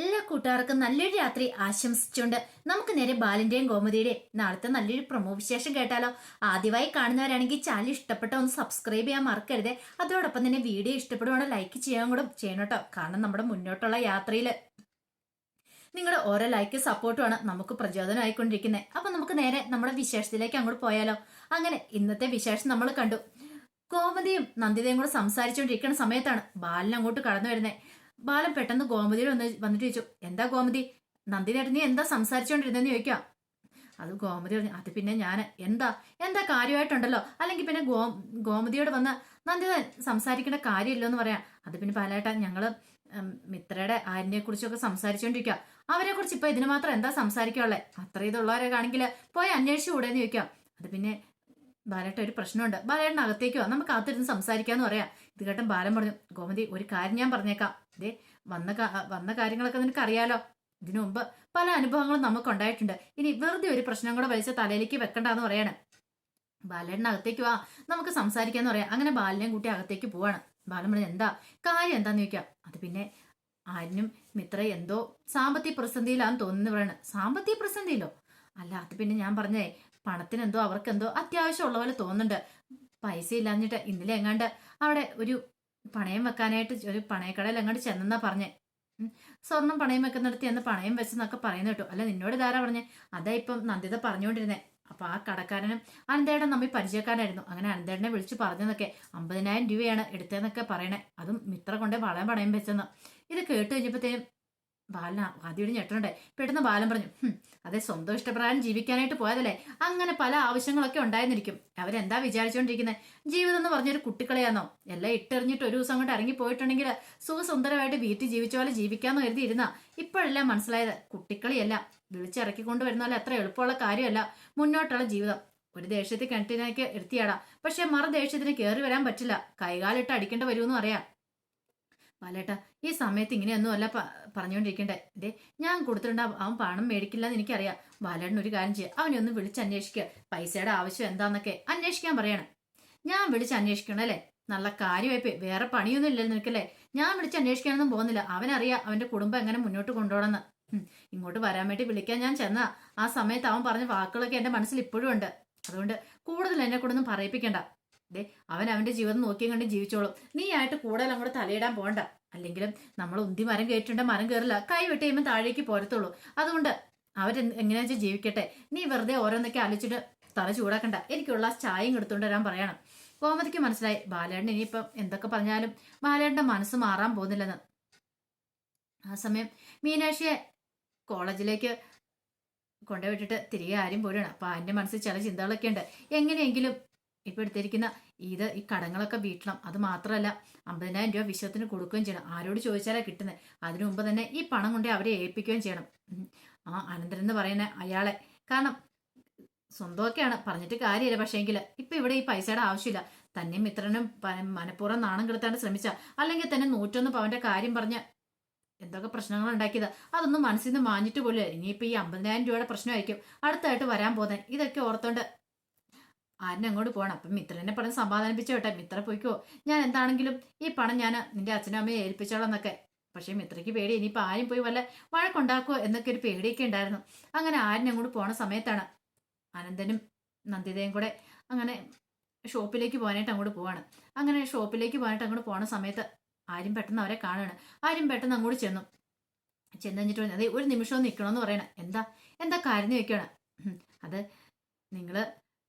എല്ലാ കൂട്ടുകാർക്കും നല്ലൊരു രാത്രി ആശംസിച്ചുകൊണ്ട് നമുക്ക് നേരെ ബാലിന്റെയും ഗോമതിയുടെയും നാളത്തെ നല്ലൊരു പ്രൊമോ വിശേഷം കേട്ടാലോ. ആദ്യമായി കാണുന്നവരാണെങ്കിൽ ചാനൽ ഇഷ്ടപ്പെട്ട ഒന്ന് സബ്സ്ക്രൈബ് ചെയ്യാൻ മറക്കരുത്. അതോടൊപ്പം തന്നെ വീഡിയോ ഇഷ്ടപ്പെടുവാണോ ലൈക്ക് ചെയ്യാൻ കൂടെ ചെയ്യണം കേട്ടോ. കാരണം നമ്മുടെ മുന്നോട്ടുള്ള യാത്രയിൽ നിങ്ങളുടെ ഓരോ ലൈക്ക് സപ്പോർട്ടുമാണ് നമുക്ക് പ്രചോദനമായിക്കൊണ്ടിരിക്കുന്നത്. അപ്പൊ നമുക്ക് നേരെ നമ്മുടെ വിശേഷത്തിലേക്ക് അങ്ങോട്ട് പോയാലോ. അങ്ങനെ ഇന്നത്തെ വിശേഷം നമ്മൾ കണ്ടു. ഗോമതിയും നന്ദിതയും കൂടെ സംസാരിച്ചുകൊണ്ടിരിക്കുന്ന സമയത്താണ് ബാലൻ അങ്ങോട്ട് കടന്നു വരുന്നത്. ബാലൻ പെട്ടെന്ന് ഗോമതിയോട് ഒന്ന് വന്നിട്ട് ചോദിച്ചു എന്താ ഗോമതി? നന്ദിതേട്ടൻ നീ എന്താ സംസാരിച്ചുകൊണ്ടിരുന്നെന്ന് ചോദിക്കാം അത് ഗോമതി പറഞ്ഞു അത് പിന്നെ ഞാൻ എന്താ? എന്താ കാര്യമായിട്ടുണ്ടല്ലോ? അല്ലെങ്കിൽ പിന്നെ ഗോ ഗോമതിയോട് വന്ന് നന്ദി സംസാരിക്കേണ്ട കാര്യമില്ലോ എന്ന് പറയാം. അത് പിന്നെ പലയേട്ടാ ഞങ്ങൾ ഉം, മിത്രയുടെ ആരിനെ കുറിച്ചൊക്കെ സംസാരിച്ചുകൊണ്ടിരിക്കുക അവരെ കുറിച്ച് ഇപ്പൊ ഇതിന് മാത്രം എന്താ സംസാരിക്കാനുള്ളേ? അത്ര ഇതുള്ളവരെ കാണെങ്കിൽ പോയി അന്വേഷിച്ചു കൂടെ എന്ന് ചോദിക്കാം അത് പിന്നെ ബാലേട്ട ഒരു പ്രശ്നമുണ്ട്. ബാലേട്ടൻ അകത്തേക്കോ നമുക്ക് അകത്തിരുന്ന് സംസാരിക്കാന്ന് പറയാം. ഇത് കേട്ടും ബാലൻ പറഞ്ഞു ഗോമതി ഒരു കാര്യം ഞാൻ പറഞ്ഞേക്കാം. ദേ വന്ന വന്ന കാര്യങ്ങളൊക്കെ നിനക്ക് അറിയാലോ ഇതിനു മുമ്പ് പല അനുഭവങ്ങളും നമുക്ക് ഉണ്ടായിട്ടുണ്ട് ഇനി വെറുതെ ഒരു പ്രശ്നം കൂടെ വലിച്ച തലയിലേക്ക് വെക്കണ്ടെന്ന് പറയാണ്. ബാലേട്ടൻ അകത്തേക്ക് വാ നമുക്ക് സംസാരിക്കാന്ന് പറയാം. അങ്ങനെ ബാലിനെയും കൂട്ടി അകത്തേക്ക് പോവാണ്. ബാലൻ പറഞ്ഞു എന്താ? കാര്യം എന്താന്ന് ചോദിക്കാം. അത് പിന്നെ ആരിനും മിത്ര എന്തോ സാമ്പത്തിക പ്രതിസന്ധിയിലാന്ന് തോന്നുന്നു പറയണ. സാമ്പത്തിക പ്രതിസന്ധിയിലോ? അല്ല അത് പിന്നെ ഞാൻ പറഞ്ഞേ പണത്തിനെന്തോ അവർക്കെന്തോ അത്യാവശ്യം ഉള്ള പോലെ തോന്നുന്നുണ്ട്. പൈസ ഇല്ലാഞ്ഞിട്ട് ഇന്നലെ എങ്ങാണ്ട് അവിടെ ഒരു പണയം വെക്കാനായിട്ട് ഒരു പണയക്കടയിൽ അങ്ങോട്ട് ചെന്നെന്നാ പറഞ്ഞേ. സ്വർണം പണയം വെക്കുന്നിടത്ത് എന്ന് പണയം വെച്ചെന്നൊക്കെ പറയുന്ന കേട്ടോ. അല്ല നിന്നോട് ഇതാരാ പറഞ്ഞേ? അതാ ഇപ്പം നന്ദിത പറഞ്ഞുകൊണ്ടിരുന്നേ. അപ്പൊ ആ കടക്കാരനും അനന്തേടൻ നമ്മി പരിചയക്കാരായിരുന്നു അങ്ങനെ അനന്തേടനെ വിളിച്ചു പറഞ്ഞെന്നൊക്കെ അമ്പതിനായിരം രൂപയാണ് എടുത്തതെന്നൊക്കെ പറയണേ. അതും മിത്ര കൊണ്ടേ വളയം പണയം വെച്ചെന്ന്. ഇത് കേട്ട് കഴിഞ്ഞപ്പോഴത്തേനും ബാലന ആദ്യം ഞെട്ടണ്ടേ പെട്ടെന്ന് ബാലൻ പറഞ്ഞു "ഹും, അതെ സ്വന്തം ഇഷ്ടപ്രകാരം ജീവിക്കാനായിട്ട് പോയതല്ലേ? അങ്ങനെ പല ആവശ്യങ്ങളൊക്കെ ഉണ്ടായിരുന്നിരിക്കും. അവരെന്താ വിചാരിച്ചുകൊണ്ടിരിക്കുന്നത് ജീവിതം എന്ന് പറഞ്ഞൊരു കുട്ടിക്കളിയാന്നോ? എല്ലാം ഇട്ടെറിഞ്ഞിട്ട് ഒരു ദിവസം കൊണ്ട് ഇറങ്ങി പോയിട്ടുണ്ടെങ്കിൽ സുഖസുന്ദരമായിട്ട് വീട്ടിൽ ജീവിച്ച പോലെ ജീവിക്കാന്ന് കരുതി ഇരുന്നാ ഇപ്പോഴെല്ലാം മനസ്സിലായത്. കുട്ടിക്കളിയല്ല. വിളിച്ചിറക്കിക്കൊണ്ട് പോലെ അത്ര എളുപ്പമുള്ള കാര്യമല്ല. മുന്നോട്ടുള്ള ജീവിതം. ഒരു ദേഷ്യത്തിൽ കിണറ്റിനേക്ക് എടുത്തിയാടാ പക്ഷെ മറു ദേഷ്യത്തിന് കയറി വരാൻ പറ്റില്ല. കൈകാലിട്ട് അടിക്കേണ്ടി വരുമെന്ന് അറിയാം ബാലേട്ടാ ഈ സമയത്ത് ഇങ്ങനെയൊന്നും അല്ല പറഞ്ഞുകൊണ്ടിരിക്കണ്ടേ. ഇതേ ഞാൻ കൊടുത്തിട്ടുണ്ട്. അവൻ പണം മേടിക്കില്ല എന്ന് എനിക്കറിയാം. ബാലേട്ടൻ ഒരു കാര്യം ചെയ്യുക അവനെ ഒന്ന് വിളിച്ച് അന്വേഷിക്കുക പൈസയുടെ ആവശ്യം എന്താന്നൊക്കെ അന്വേഷിക്കാൻ പറയണം. ഞാൻ വിളിച്ച് അന്വേഷിക്കണം അല്ലേ നല്ല കാര്യമായി വേറെ പണിയൊന്നും ഇല്ലല്ലോ നിനക്കല്ലേ? ഞാൻ വിളിച്ച് അന്വേഷിക്കാനൊന്നും പോകുന്നില്ല. അവനറിയാം അവന്റെ കുടുംബം എങ്ങനെ മുന്നോട്ട് കൊണ്ടുപോകണമെന്ന്. ഇങ്ങോട്ട് വരാൻ വേണ്ടി വിളിക്കാൻ ഞാൻ ചെന്ന. ആ സമയത്ത് അവൻ പറഞ്ഞ വാക്കുകളൊക്കെ എന്റെ മനസ്സിൽ ഇപ്പോഴും ഉണ്ട്. അതുകൊണ്ട് കൂടുതൽ എന്നെ കൊണ്ടൊന്നും പറയിപ്പിക്കണ്ട. ദേ അവൻ അവന്റെ ജീവിതം നോക്കിയും കണ്ടും ജീവിച്ചോളും. നീ ആയിട്ട് കൂടുതൽ അങ്ങോട്ട് തലയിടാൻ പോണ്ട. അല്ലെങ്കിലും നമ്മൾ ഉന്തി മരം കയറ്റിണ്ട മരം കയറില്ല. കൈ വെട്ടി കഴിയുമ്പോൾ താഴേക്ക് പോരത്തുള്ളൂ. അതുകൊണ്ട് അവർ എങ്ങനെയാ വെച്ചാൽ ജീവിക്കട്ടെ? നീ വെറുതെ ഓരോന്നൊക്കെ ആലോചിച്ചിട്ട് തല ചൂടാക്കണ്ട. എനിക്കുള്ള ചായയും എടുത്തുകൊണ്ട് വരാൻ പറയണം. കോമതിക്ക് മനസ്സിലായി ബാലേട്ടൻ ഇനിയിപ്പം എന്തൊക്കെ പറഞ്ഞാലും ബാലേട്ടന്റെ മനസ്സ് മാറാൻ പോകുന്നില്ലെന്ന്. ആ സമയം മീനാക്ഷിയെ കോളേജിലേക്ക് കൊണ്ടുപോയിട്ടിട്ട് തിരികെ ആരും പോരുകയാണ്. അപ്പൊ അതിന്റെ മനസ്സിൽ ചില ചിന്തകളൊക്കെ ഉണ്ട്. എങ്ങനെയെങ്കിലും ഇപ്പൊ എടുത്തിരിക്കുന്ന ഇത് ഈ കടങ്ങളൊക്കെ വീട്ടണം. അത് മാത്രമല്ല അമ്പതിനായിരം രൂപ വിശ്വത്തിന് കൊടുക്കുകയും ചെയ്യണം. ആരോട് ചോദിച്ചാലാണ് കിട്ടുന്നത് അതിനു മുമ്പ് തന്നെ ഈ പണം കൊണ്ടേ അവരെ ഏൽപ്പിക്കുകയും ചെയ്യണം. ആ അനന്തരൻ എന്ന് പറയുന്ന അയാളെ. കാരണം സ്വന്തമൊക്കെയാണ്. പറഞ്ഞിട്ട് കാര്യമില്ല. പക്ഷേ എങ്കിൽ ഇപ്പൊ ഇവിടെ ഈ പൈസയുടെ ആവശ്യമില്ല. തന്നെ മിത്രനും മനഃപൂർവം നാണം കെടുത്താണ്ട് ശ്രമിച്ച. അല്ലെങ്കിൽ തന്നെ നൂറ്റൊന്ന് പവന്റെ കാര്യം പറഞ്ഞ എന്തൊക്കെ പ്രശ്നങ്ങൾ ഉണ്ടാക്കിയത്? അതൊന്നും മനസ്സിൽ നിന്ന് മാഞ്ഞിട്ട് പോലും ഇനിയിപ്പോ ഈ അമ്പതിനായിരം രൂപയുടെ പ്രശ്നമായിരിക്കും. അടുത്തായിട്ട് വരാൻ പോകുന്നത് ഇതൊക്കെ ഓർത്തോണ്ട് ആരിനെ അങ്ങോട്ട് പോകണം? അപ്പം മിത്രനെ പണം സമാധാനിപ്പിച്ചു കേട്ടെ മിത്ര പോയിക്കോ. ഞാൻ എന്താണെങ്കിലും ഈ പണം ഞാൻ നിന്റെ അച്ഛനും അമ്മയെ ഏൽപ്പിച്ചോളാം എന്നൊക്കെ. പക്ഷേ മിത്രയ്ക്ക് പേടി. ഇനിയിപ്പോൾ ആരും പോയി വല്ല വഴക്കുണ്ടാക്കുമോ എന്നൊക്കെ ഒരു പേടിയൊക്കെ ഉണ്ടായിരുന്നു. അങ്ങനെ ആരനെ അങ്ങോട്ട് പോണ സമയത്താണ് അനന്തനും നന്ദിതയും കൂടെ അങ്ങനെ ഷോപ്പിലേക്ക് പോകാനായിട്ട് അങ്ങോട്ട് പോവാണ്. അങ്ങനെ ഷോപ്പിലേക്ക് പോകാനായിട്ട് അങ്ങോട്ട് പോണ സമയത്ത് ആരും പെട്ടെന്ന് അവരെ കാണുകയാണ്. ആരും പെട്ടെന്ന് അങ്ങോട്ട് ചെന്നു. ചെന്ന് കഴിഞ്ഞിട്ട് പറഞ്ഞു, അതെ ഒരു നിമിഷം നിൽക്കണമെന്ന് പറയണം. എന്താ? എന്താ കാര്യം ചോദിക്കുകയാണ്. അത് നിങ്ങൾ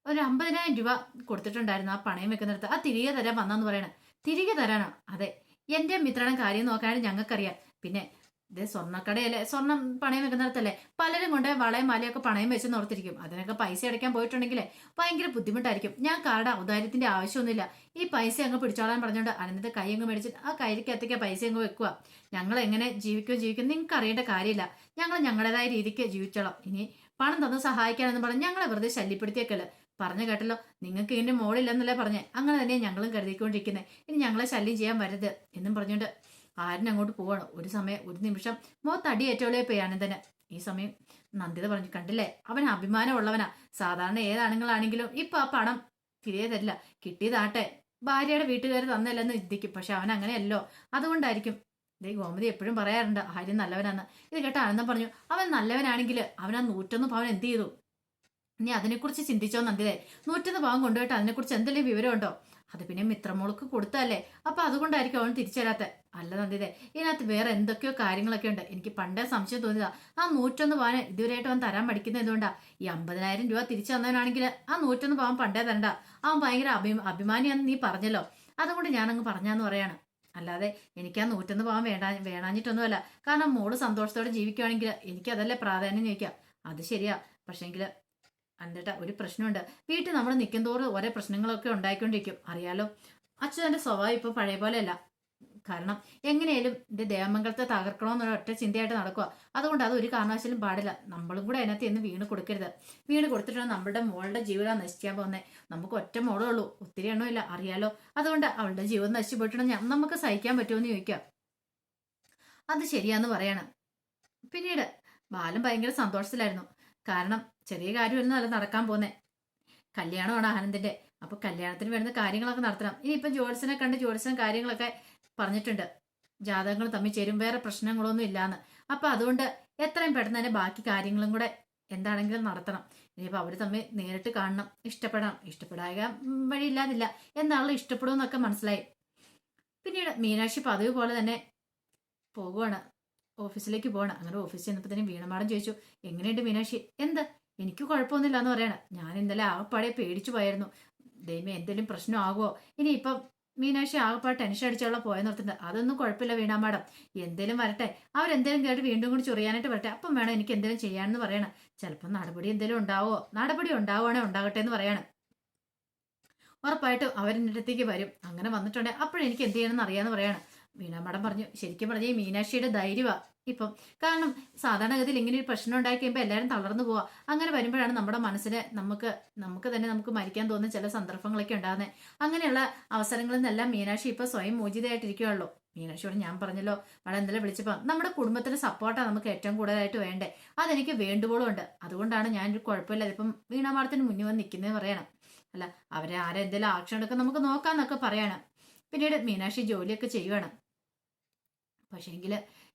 ഒരു അമ്പതിനായിരം രൂപ കൊടുത്തിട്ടുണ്ടായിരുന്നു ആ പണയം വെക്കുന്നിടത്ത്. ആ തിരികെ തരാൻ വന്നെന്ന് പറയണ. തിരികെ തരാനോ? അതെ. എന്റെ മിത്രയുടെ കാര്യം നോക്കാനായിട്ട് ഞങ്ങൾക്കറിയാം. പിന്നെ ഇത് സ്വർണക്കടയല്ലേ? സ്വർണം പണയം വെക്കുന്നിടത്തല്ലേ? പലരും കൊണ്ട് വളയും മാലയൊക്കെ പണയം വെച്ച് നോർത്തിരിക്കും അതിനൊക്കെ പൈസ അടയ്ക്കാൻ പോയിട്ടുണ്ടെങ്കിലേ ഭയങ്കര ബുദ്ധിമുട്ടായിരിക്കും. ഞാൻ കാർഡ് ഔദാര്യത്തിന്റെ ആവശ്യമൊന്നുമില്ല. ഈ പൈസ അങ്ങ് പിടിച്ചോളാൻ പറഞ്ഞുകൊണ്ട് അനന്തത്തെ കൈ അങ്ങ് മേടിച്ച് ആ കയ്യിലേക്കത്തേക്ക് പൈസ അങ്ങ് വെക്കുക ഞങ്ങൾ എങ്ങനെ ജീവിക്കുകയോ ജീവിക്കും നിങ്ങൾക്ക് അറിയേണ്ട കാര്യമില്ല. ഞങ്ങൾ ഞങ്ങളുടേതായ രീതിക്ക് ജീവിച്ചോളാം. ഇനി പണം തന്ന് സഹായിക്കാനെന്ന് പറഞ്ഞ് ഞങ്ങളെ വെറുതെ ശല്യപ്പെടുത്തിയേക്കൽ പറഞ്ഞു കേട്ടല്ലോ. നിങ്ങൾക്ക് ഇതിന്റെ മോളില്ലെന്നല്ലേ പറഞ്ഞേ? അങ്ങനെ തന്നെ ഞങ്ങളും കരുതിക്കൊണ്ടിരിക്കുന്നത് ഇനി ഞങ്ങളെ ശല്യം ചെയ്യാൻ വരരുത് എന്നും പറഞ്ഞുകൊണ്ട് ആരും അങ്ങോട്ട് പോവാണ്. ഒരു സമയം ഒരു നിമിഷം മുഖത്ത് ഏറ്റോളേ പോയി ഈ സമയം നന്ദിത പറഞ്ഞു കണ്ടില്ലേ? അവൻ അഭിമാനമുള്ളവനാ. സാധാരണ ഏതാണുങ്ങളാണെങ്കിലും ഇപ്പൊ ആ പണം തിരികെ തരില്ല. കിട്ടിയതാട്ടെ ഭാര്യയുടെ വീട്ടുകാർ തന്നല്ലെന്ന് ചിന്തിക്കും. പക്ഷെ അവൻ അങ്ങനെയല്ലോ. അതുകൊണ്ടായിരിക്കും. ദേ ഗോമതി എപ്പോഴും പറയാറുണ്ട് ആര്യം നല്ലവനാണ് ഇത് കേട്ട ആനന്ദം പറഞ്ഞു അവൻ നല്ലവനാണെങ്കിൽ അവൻ ആ നൂറ്റൊന്ന് പവൻ എന്ത് ചെയ്തു? ഇനി അതിനെക്കുറിച്ച് ചിന്തിച്ചോ നന്ദിതേ? നൂറ്റൊന്ന് പവൻ കൊണ്ടുപോയിട്ട് അതിനെക്കുറിച്ച് എന്തെങ്കിലും വിവരമുണ്ടോ? അത് പിന്നെ മിത്രമോൾക്ക് കൊടുത്തല്ലേ അപ്പൊ അതുകൊണ്ടായിരിക്കും തിരിച്ചു തരാത്ത അല്ല നന്ദിതേ ഇതിനകത്ത് വേറെ എന്തൊക്കെയോ കാര്യങ്ങളൊക്കെ ഉണ്ട്. എനിക്ക് പണ്ടേ സംശയം തോന്നിയതാ. ആ നൂറ്റൊന്ന് പവന് ഇതുവരെയായിട്ട് അവൻ തരാൻ പഠിക്കുന്നത് എന്തുകൊണ്ടാ? ഈ അമ്പതിനായിരം രൂപ തിരിച്ചു തന്നവനാണെങ്കിൽ ആ നൂറ്റൊന്ന് പവൻ പണ്ടേ തരണ്ട. അവൻ ഭയങ്കര അഭി അഭിമാനിയാന്ന് നീ പറഞ്ഞല്ലോ. അതുകൊണ്ട് ഞാൻ ഞാനങ്ങ് പറഞ്ഞാന്ന് പറയാണ്. അല്ലാതെ എനിക്ക് ആ നൂറ്റൊന്ന് പവൻ വേണ്ട വേണാഞ്ഞിട്ടൊന്നുമല്ല. കാരണം മോൾ സന്തോഷത്തോടെ ജീവിക്കുകയാണെങ്കിൽ എനിക്കതല്ലേ പ്രാധാന്യം ചോദിക്കാം അത് ശരിയാ. പക്ഷേങ്കിൽ അന്തേട്ട ഒരു പ്രശ്നമുണ്ട്. വീട്ടിൽ നമ്മൾ നിൽക്കുന്തോറും ഓരോ പ്രശ്നങ്ങളൊക്കെ ഉണ്ടായിക്കൊണ്ടിരിക്കും. അറിയാലോ? അച്ഛന്റെ സ്വഭാവം ഇപ്പോൾ പഴയ പോലെയല്ല. കാരണം എങ്ങനെയാലും ഇത് ദേവമംഗലത്തെ തകർക്കണമെന്നുള്ള ഒറ്റ ചിന്തയായിട്ട് നടക്കുക അതുകൊണ്ട് അത് ഒരു കാരണവശാലും പാടില്ല. നമ്മളും കൂടെ അതിനകത്ത് എന്ന് വീണ് കൊടുക്കരുത്. വീണ് കൊടുത്തിട്ടാണ് നമ്മുടെ മോളുടെ ജീവിതം നശിക്കാൻ പോകുന്നത് നമുക്ക് ഒറ്റ മോളേ ഉള്ളൂ. ഒത്തിരി എണ്ണമില്ല അറിയാലോ? അതുകൊണ്ട് അവളുടെ ജീവിതം നശിച്ചു പോയിട്ടുണ്ടെങ്കിൽ നമുക്ക് സഹിക്കാൻ പറ്റുമെന്ന് ചോദിക്കാം. അത് ശരിയാന്ന് പറയണം. പിന്നീട് ബാലൻ ഭയങ്കര സന്തോഷത്തിലായിരുന്നു. കാരണം ചെറിയ കാര്യമൊന്നും അല്ല നടക്കാൻ പോന്നെ. കല്യാണമാണ് ആനന്ദിന്റെ. അപ്പൊ കല്യാണത്തിന് വേണ്ട കാര്യങ്ങളൊക്കെ നടത്തണം. ഇനിയിപ്പം ജോത്സനെ കണ്ട് ജോത്സൻ കാര്യങ്ങളൊക്കെ പറഞ്ഞിട്ടുണ്ട്. ജാതകങ്ങൾ തമ്മിൽ ചേരും. വേറെ പ്രശ്നങ്ങളൊന്നും ഇല്ലാന്ന്. അപ്പൊ അതുകൊണ്ട് എത്രയും പെട്ടെന്ന് തന്നെ ബാക്കി കാര്യങ്ങളും കൂടെ എന്താണെങ്കിലും നടത്തണം. ഇനിയിപ്പോൾ അവർ തമ്മിൽ നേരിട്ട് കാണണം. ഇഷ്ടപ്പെടണം. ഇഷ്ടപ്പെടായ വഴിയില്ലാതില്ല. എന്നാളും ഇഷ്ടപ്പെടുമെന്നൊക്കെ മനസ്സിലായി. പിന്നീട് മീനാക്ഷി പതിവ് പോലെ തന്നെ പോകുവാണ്. ഓഫീസിലേക്ക് പോകണം. അങ്ങനെ ഓഫീസിൽ ചെന്നപ്പോഴത്തേനും വീണമാടം ചോദിച്ചു എങ്ങനെയുണ്ട് മീനാക്ഷി? എന്താ? എനിക്ക് കുഴപ്പമൊന്നുമില്ല എന്ന് പറയണം. ഞാൻ ഇന്നലെ ആകപ്പാടെ പേടിച്ചു പോയായിരുന്നു. ദൈവം എന്തെങ്കിലും പ്രശ്നമാകുമോ ഇനി ഇപ്പം മീനാക്ഷി ആകപ്പാടെ ടെൻഷൻ അടിച്ചുള്ള പോയെന്ന് ഓർത്തിട്ടുണ്ട്. അതൊന്നും കുഴപ്പമില്ല വീണാ മാഡം. എന്തേലും വരട്ടെ. അവരെന്തേലും കേട്ട് വീണ്ടും കൂടി ചൊറിയാനായിട്ട് വരട്ടെ. അപ്പം വേണം എനിക്ക് എന്തെങ്കിലും ചെയ്യാമെന്ന് പറയണം. ചിലപ്പോൾ നടപടി എന്തേലും ഉണ്ടാവോ? നടപടി ഉണ്ടാവുകയാണെങ്കിൽ ഉണ്ടാകട്ടെ എന്ന് പറയണം. ഉറപ്പായിട്ടും അവരെന്റെ അടുത്തേക്ക് വരും. അങ്ങനെ വന്നിട്ടുണ്ടെങ്കിൽ അപ്പോഴെനിക്ക് എന്ത് ചെയ്യണമെന്ന് അറിയാമെന്ന് പറയാണ്. വീണ മാഡം പറഞ്ഞു ശരിക്കും പറഞ്ഞ മീനാക്ഷിയുടെ ധൈര്യമാ ഇപ്പം കാരണം സാധാരണഗതിയിൽ ഇങ്ങനെ ഒരു പ്രശ്നം ഉണ്ടായി കഴിയുമ്പോൾ എല്ലാവരും തളർന്നു പോവാ. അങ്ങനെ വരുമ്പോഴാണ് നമ്മുടെ മനസ്സിന് നമുക്ക് നമുക്ക് തന്നെ നമുക്ക് മരിക്കാൻ തോന്നുന്ന ചില സന്ദർഭങ്ങളൊക്കെ ഉണ്ടാകുന്നത് അങ്ങനെയുള്ള അവസരങ്ങളിൽ നിന്നെല്ലാം മീനാക്ഷി ഇപ്പൊ സ്വയം മോചിതയായിട്ടിരിക്കുകയുള്ളൂ മീനാക്ഷിയോട് ഞാൻ പറഞ്ഞല്ലോ മഴ എന്തെങ്കിലും വിളിച്ചപ്പോൾ നമ്മുടെ കുടുംബത്തിന് സപ്പോർട്ടാണ് നമുക്ക് ഏറ്റവും കൂടുതലായിട്ട് വേണ്ടേ? അതെനിക്ക് വേണ്ടുപോളും ഉണ്ട്. അതുകൊണ്ടാണ് ഞാൻ ഒരു കുഴപ്പമില്ല ഇപ്പം വീണാമാടത്തിന് മുന്നിൽ വന്ന് നിൽക്കുന്നത് പറയണം. അല്ല അവരെ ആരെന്തെങ്കിലും ആക്ഷൻ എടുക്കാൻ നമുക്ക് നോക്കാന്നൊക്കെ പറയണം. പിന്നീട് മീനാക്ഷി ജോലിയൊക്കെ ചെയ്യുവാണ്. പക്ഷേങ്കിൽ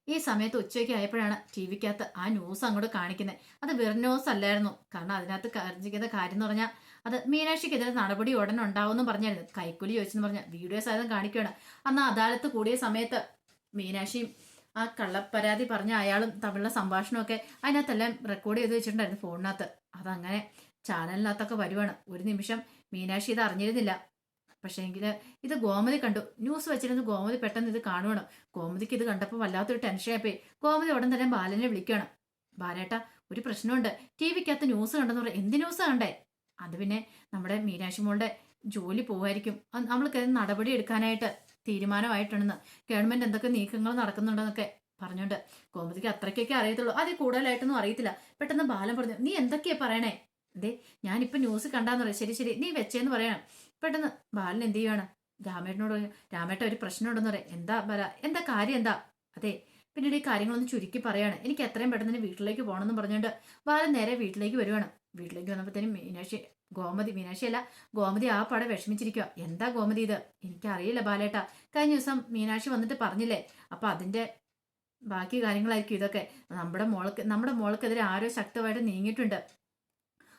ഈ സമയത്ത് ഉച്ചയ്ക്ക് ആയപ്പോഴാണ് ടി വിക്കകത്ത് ആ ന്യൂസ് അങ്ങോട്ട് കാണിക്കുന്നത് അത് വെറും ന്യൂസ് അല്ലായിരുന്നു. കാരണം അതിനകത്ത് കാണിക്കുന്ന കാര്യം എന്ന് പറഞ്ഞാൽ അത് മീനാക്ഷിക്കെതിരെ നടപടി ഉടനെ ഉണ്ടാവുമെന്ന് പറഞ്ഞായിരുന്നു. കൈക്കൂലി ചോദിച്ചെന്ന് പറഞ്ഞാൽ വീഡിയോസ് സഹിതം കാണിക്കുകയാണ് അന്ന് അദാലത്ത് കൂടിയ സമയത്ത് മീനാക്ഷിയും ആ കള്ളപ്പരാതി പറഞ്ഞ അയാളും തമ്മിലുള്ള സംഭാഷണമൊക്കെ അതിനകത്തെല്ലാം റെക്കോർഡ് ചെയ്ത് വെച്ചിട്ടുണ്ടായിരുന്നു ഫോണിനകത്ത്. അതങ്ങനെ ചാനലിനകത്തൊക്കെ വരുവാണ്. ഒരു നിമിഷം മീനാക്ഷി ഇത് അറിഞ്ഞിരുന്നില്ല. പക്ഷേങ്കിൽ ഇത് ഗോമതി കണ്ടു. ന്യൂസ് വെച്ചിരുന്ന് ഗോമതി പെട്ടെന്ന് ഇത് കാണുവാണ്. ഗോമതിക്ക് ഇത് കണ്ടപ്പോൾ വല്ലാത്തൊരു ടെൻഷനായിപ്പോയി ഗോമതി ഉടൻ തന്നെ ബാലനെ വിളിക്കണം ബാലേട്ട ഒരു പ്രശ്നമുണ്ട്. ടി വിക്കകത്ത് ന്യൂസ് കണ്ടെന്ന് പറയാം എന്ത് ന്യൂസ് കണ്ടേ? അത് പിന്നെ നമ്മുടെ മീനാക്ഷി മോളുടെ ജോലി പോവായിരിക്കും. നമ്മൾക്ക് നടപടി എടുക്കാനായിട്ട് തീരുമാനമായിട്ടുണ്ടെന്ന്. ഗവൺമെന്റ് എന്തൊക്കെ നീക്കങ്ങൾ നടക്കുന്നുണ്ടെന്നൊക്കെ പറഞ്ഞോണ്ട് ഗോമതിക്ക് അത്രയ്ക്കൊക്കെ അറിയത്തുള്ളൂ. അതിൽ കൂടുതലായിട്ടൊന്നും അറിയത്തില്ല. പെട്ടെന്ന് ബാലൻ പറഞ്ഞു നീ എന്തൊക്കെയാ പറയണേ? അതെ ഞാനിപ്പോ ന്യൂസ് കണ്ടാന്ന് പറയാം. ശരി ശരി നീ വെച്ചേന്ന് പറയണം പെട്ടെന്ന് ബാലൻ എന്ത് ചെയ്യുവാണ്? രാമേട്ടനോട് രാമേട്ട ഒരു പ്രശ്നമുണ്ടെന്ന് പറയാം. എന്താ ബല എന്താ കാര്യം എന്താ? അതെ പിന്നീട് ഈ കാര്യങ്ങളൊന്ന് ചുരുക്കി പറയാണ്. എനിക്ക് എത്രയും പെട്ടെന്ന് തന്നെ വീട്ടിലേക്ക് പോകണമെന്ന് പറഞ്ഞുകൊണ്ട് ബാലൻ നേരെ വീട്ടിലേക്ക് വരുവാണ്. വീട്ടിലേക്ക് വന്നപ്പോഴത്തേനും മീനാക്ഷി ഗോമതി മീനാക്ഷി അല്ല ഗോമതി ആ പട വിഷമിച്ചിരിക്കുക എന്താ ഗോമതി ഇത്? എനിക്കറിയില്ല ബാലേട്ട. കഴിഞ്ഞ ദിവസം മീനാക്ഷി വന്നിട്ട് പറഞ്ഞില്ലേ? അപ്പൊ അതിന്റെ ബാക്കി കാര്യങ്ങളായിരിക്കും ഇതൊക്കെ. നമ്മുടെ മോൾക്ക് നമ്മുടെ മോൾക്കെതിരെ ആരോ ശക്തമായിട്ട് നീങ്ങിയിട്ടുണ്ട്.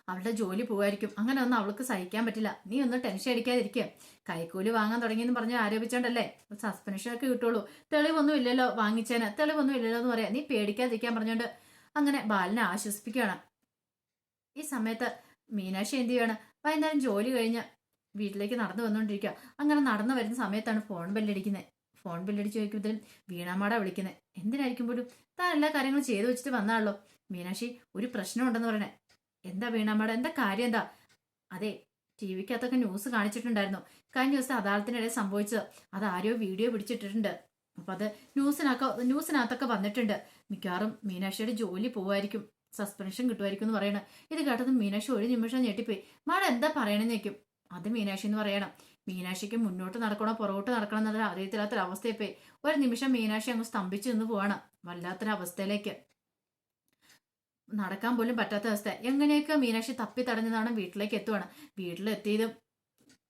അവളുടെ ജോലി പോവായിരിക്കും. അങ്ങനെ ഒന്നും അവൾക്ക് സഹിക്കാൻ പറ്റില്ല. നീ ഒന്നും ടെൻഷൻ അടിക്കാതിരിക്കുക കൈക്കൂലി വാങ്ങാൻ തുടങ്ങിയെന്ന് പറഞ്ഞ് ആരോപിച്ചോണ്ടല്ലേ? സസ്പെൻഷനൊക്കെ കിട്ടുള്ളൂ. തെളിവൊന്നും ഇല്ലല്ലോ വാങ്ങിച്ചേന്. തെളിവൊന്നും ഇല്ലല്ലോ എന്ന് പറയാം. നീ പേടിക്കാതിരിക്കാൻ പറഞ്ഞോണ്ട് അങ്ങനെ ബാലിനെ ആശ്വസിപ്പിക്കുകയാണ്. ഈ സമയത്ത് മീനാക്ഷി എന്ത് ചെയ്യാണ്? വൈകുന്നേരം ജോലി കഴിഞ്ഞ് വീട്ടിലേക്ക് നടന്നു വന്നുകൊണ്ടിരിക്കുക അങ്ങനെ നടന്നു വരുന്ന സമയത്താണ് ഫോൺ ബെല്ലടിക്കുന്നത് ഫോൺ ബെല്ലടിച്ച് ചോദിക്കുമ്പോഴത്തേനും വീണാമാട വിളിക്കുന്നത് എന്തിനായിരിക്കും പോലും? താൻ എല്ലാ കാര്യങ്ങളും ചെയ്തു വെച്ചിട്ട് വന്നാണല്ലോ. മീനാക്ഷി ഒരു പ്രശ്നം ഉണ്ടെന്ന് പറയണേ. എന്താ വീണാമ്മയുടെ എന്താ കാര്യം? എന്താ? അതെ ടി വിക്കകത്തൊക്കെ ന്യൂസ് കാണിച്ചിട്ടുണ്ടായിരുന്നു. കഴിഞ്ഞ ദിവസം അദാലത്തിനിടെ സംഭവിച്ചത്. അത് ആരോ വീഡിയോ പിടിച്ചിട്ടിട്ടുണ്ട്. അപ്പൊ അത് ന്യൂസിനൊക്കെ ന്യൂസിനകത്തൊക്കെ വന്നിട്ടുണ്ട്. മിക്കവാറും മീനാക്ഷിയുടെ ജോലി പോവായിരിക്കും. സസ്പെൻഷൻ കിട്ടുമായിരിക്കും എന്ന് പറയണം. ഇത് കേട്ടത് മീനാക്ഷി ഒരു നിമിഷം ഞെട്ടിപ്പോയി. മാഡം എന്താ പറയണെന്ന് വെക്കും അത് മീനാക്ഷി എന്ന് പറയണം. മീനാക്ഷിക്ക് മുന്നോട്ട് നടക്കണോ പുറകോട്ട് നടക്കണം എന്നുള്ള അറിയത്തില്ലാത്തൊരവസ്ഥയെ പോയി ഒരു നിമിഷം മീനാക്ഷി അങ്ങ് സ്തംഭിച്ചു നിന്ന് പോവാണ്. വല്ലാത്തൊരവസ്ഥയിലേക്ക്. നടക്കാൻ പോലും പറ്റാത്ത അവസ്ഥ. എങ്ങനെയൊക്കെ മീനാക്ഷി തപ്പി തടഞ്ഞതാണ് വീട്ടിലേക്ക് എത്തുവാണ്. വീട്ടിലെത്തിയത്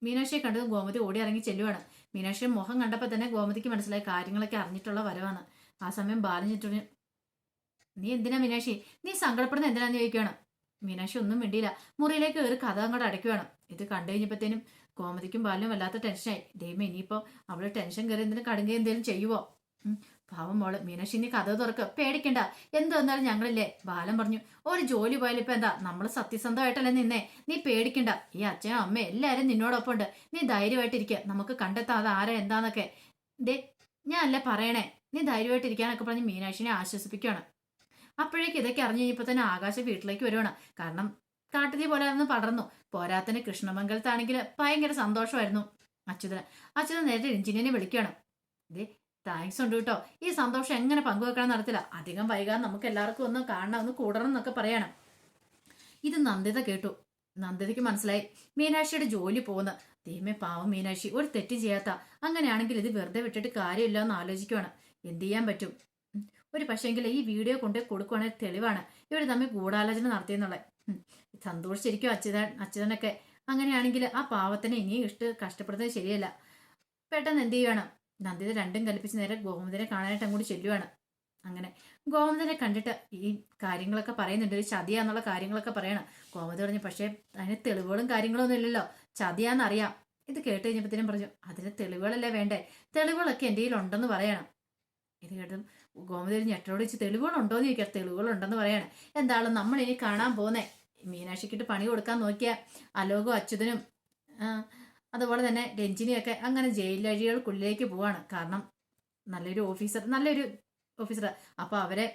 മീനാക്ഷിയെ കണ്ടത് ഗോമതി ഓടി ഇറങ്ങി ചെല്ലുവാണ്. മീനാക്ഷിയുടെ മുഖം കണ്ടപ്പോൾ തന്നെ ഗോമതിക്ക് മനസ്സിലായി കാര്യങ്ങളൊക്കെ അറിഞ്ഞിട്ടുള്ള വരവാണ്. ആ സമയം ചുറ്റും നീ എന്തിനാ മീനാക്ഷി? നീ സങ്കടപ്പെടുന്ന എന്തിനാന്ന് ചോദിക്കുകയാണ് മീനാക്ഷി ഒന്നും മിണ്ടിയില്ല. മുറിയിലേക്ക് കയറി കഥ അങ്ങോട്ട് അടയ്ക്കുകയാണ് ഇത് കണ്ടു കഴിഞ്ഞപ്പോഴത്തേനും ഗോമതിക്കും ബാലിനും വല്ലാത്ത ടെൻഷനായി ദൈവം ഇനിയിപ്പോൾ അവൾ ടെൻഷൻ കയറി എന്തിനും കടുങ്ങി എന്തെങ്കിലും ചെയ്യുവോ? പാവം മോൾ മീനാക്ഷി കഥ തുറക്ക്. പേടിക്കണ്ട. എന്ത് വന്നാലും ഞങ്ങളില്ലേ? ബാലൻ പറഞ്ഞു ഒരു ജോലി പോയാലും ഇപ്പൊ എന്താ? നമ്മൾ സത്യസന്ധമായിട്ടല്ലേ നിന്നേ? നീ പേടിക്കണ്ട. ഈ അച്ഛനും അമ്മ എല്ലാരും നിന്നോടൊപ്പം ഉണ്ട് നീ ധൈര്യമായിട്ടിരിക്കുക നമുക്ക് കണ്ടെത്താം അത് ആരാ എന്താന്നൊക്കെ. ദേ ഞാൻ അല്ലേ പറയണേ. നീ ധൈര്യമായിട്ടിരിക്കാനൊക്കെ പറഞ്ഞ് മീനാക്ഷിനെ ആശ്വസിപ്പിക്കുകയാണ് അപ്പോഴേക്ക് ഇതൊക്കെ അറിഞ്ഞു കഴിഞ്ഞപ്പോൾ തന്നെ ആകാശം വീട്ടിലേക്ക് വരുവാണ്. കാരണം കാട്ടുതീ പോലെ അന്ന് പടർന്നു. പോരാത്തിന് കൃഷ്ണമംഗലത്താണെങ്കിൽ ഭയങ്കര സന്തോഷമായിരുന്നു അച്യുതന്. അച്യുതൻ നേരത്തെ എഞ്ചിനീയറിനെ വിളിക്കുകയാണ് ഇതേ താങ്ക്സ് ഉണ്ട് കേട്ടോ. ഈ സന്തോഷം എങ്ങനെ പങ്കുവെക്കണം നടത്തില്ല അധികം വൈകാതെ നമുക്ക് എല്ലാവർക്കും ഒന്ന് കാണണം ഒന്ന് കൂടണം എന്നൊക്കെ പറയണം. ഇത് നന്ദിത കേട്ടു. നന്ദിതയ്ക്ക് മനസ്സിലായി. മീനാക്ഷിയുടെ ജോലി പോകുന്ന. ദൈവമേ പാവം മീനാക്ഷി. ഒരു തെറ്റ് ചെയ്യാത്ത. അങ്ങനെയാണെങ്കിൽ ഇത് വെറുതെ വിട്ടിട്ട് കാര്യമില്ല എന്ന് ആലോചിക്കുവാണ്. എന്ത് ചെയ്യാൻ പറ്റും. ഒരു പക്ഷേങ്കിൽ ഈ വീഡിയോ കൊണ്ട് കൊടുക്കുവാണെങ്കിൽ തെളിവാണ്. ഇവർ തമ്മിൽ ഗൂഢാലോചന നടത്തിയെന്നുള്ളത്. സന്തോഷിച്ചിരിക്കും അച്യുതൻ അച്യുതനൊക്കെ. അങ്ങനെയാണെങ്കിൽ ആ പാവത്തിനെ ഇനിയും ഇഷ്ട കഷ്ടപ്പെടുന്നത് ശരിയല്ല. പെട്ടെന്ന് എന്ത് ചെയ്യുവാണ്? നന്ദിത രണ്ടും കൽപ്പിച്ച് നേരെ ഗോമതിനെ കാണാനായിട്ട് അങ്ങോട്ട് ചെല്ലുവാണ്. അങ്ങനെ ഗോമതിനെ കണ്ടിട്ട് ഈ കാര്യങ്ങളൊക്കെ പറയുന്നുണ്ട്. ഒരു ചതിയാന്നുള്ള കാര്യങ്ങളൊക്കെ പറയണം. ഗോമതി പറഞ്ഞു പക്ഷേ അതിന് തെളിവുകളും കാര്യങ്ങളും ഒന്നും ഇല്ലല്ലോ. ചതിയാന്നറിയാം. ഇത് കേട്ട് കഴിഞ്ഞപ്പോഴത്തേനും പറഞ്ഞു അതിന് തെളിവുകളല്ലേ വേണ്ടേ? തെളിവുകളൊക്കെ എന്റെ കയ്യിൽ ഉണ്ടെന്ന് പറയണം. ഇത് കേട്ടും ഗോമതി ഒരു ഞെട്ടോട് വെച്ച് തെളിവുകളുണ്ടോ എന്ന് ചോദിക്കാം. തെളിവുകളുണ്ടെന്ന് പറയണം. എന്താണ് നമ്മൾ ഇനി കാണാൻ പോന്നേ. മീനാക്ഷിക്കിട്ട് പണി കൊടുക്കാൻ നോക്കിയ. അലോകോ അച്യുതനും അതുപോലെ തന്നെ രഞ്ജിനിയൊക്കെ അങ്ങനെ ജയിലഴികൾക്കുള്ളിലേക്ക് പോവാണ്. കാരണം നല്ലൊരു ഓഫീസർ നല്ലൊരു ഓഫീസർ. അപ്പൊ അവരെ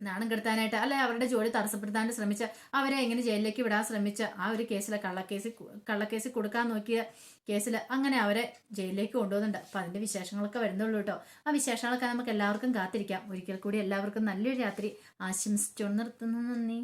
നാണം കെടുത്താനായിട്ട് അല്ലെ അവരുടെ ജോലി തടസ്സപ്പെടുത്താനായിട്ട് ശ്രമിച്ച അവരെ എങ്ങനെ ജയിലിലേക്ക് വിടാൻ ശ്രമിച്ച ആ ഒരു കേസിലെ കള്ളക്കേസ് കള്ളക്കേസ് കൊടുക്കാൻ നോക്കിയ കേസിൽ അങ്ങനെ അവരെ ജയിലിലേക്ക് കൊണ്ടുപോകുന്നുണ്ട്. അപ്പൊ അതിന്റെ വിശേഷങ്ങളൊക്കെ വരുന്നുള്ളൂ കേട്ടോ. ആ വിശേഷങ്ങളൊക്കെ നമുക്ക് എല്ലാവർക്കും കാത്തിരിക്കാം. ഒരിക്കൽ കൂടി എല്ലാവർക്കും നല്ലൊരു രാത്രി ആശംസിച്ചുകൊണ്ട് നിർത്തുന്നു. നന്ദി.